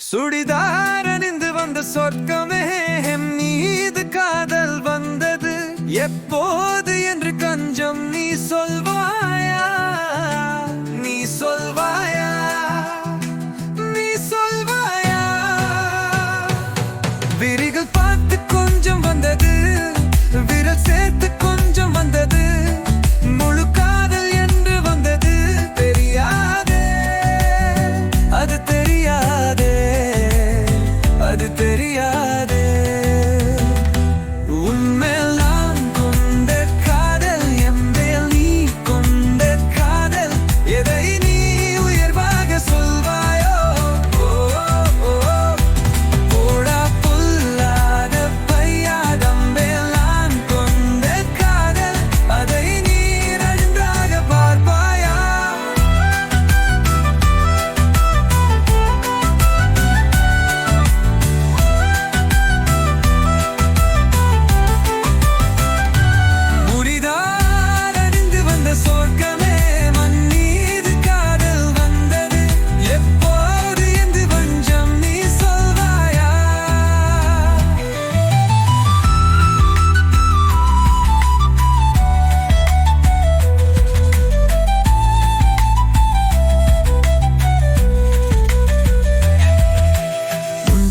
சுடிதார் அணிந்து வந்த சொர்க்கமே மீது காதல் வந்தது. எப்போது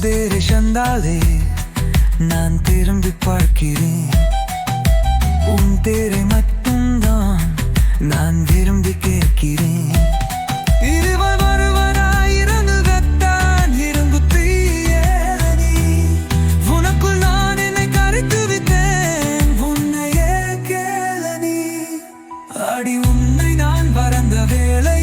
சந்தேரி சந்தாலே நான் திரும்பி பார்க்கிறேன். உன் தேரை மட்டும்தான் நான் விரும்பி கேட்கிறேன். இருவர் வருவராயிரந்துகத்தான் இரும்பு தீயரணி உனக்குள் நான் என்னை கரைத்து விட்டேன். உன்னையே கேளனி அடி உன்னை நான் பறந்த வேலை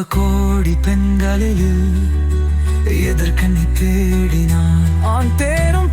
அவ கோடி பெண்களில் எதற்கனை தேடினான். ஆண் தேரும்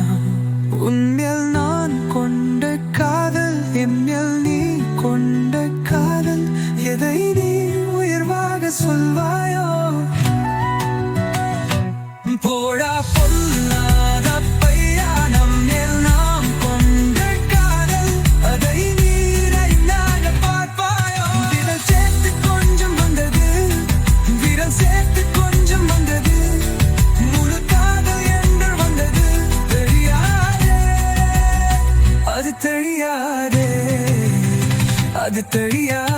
நியாயம் உன்மேல் நான் கொண்ட காதல் என்மேல் நீ கொண்ட சொல்வாயோ? அது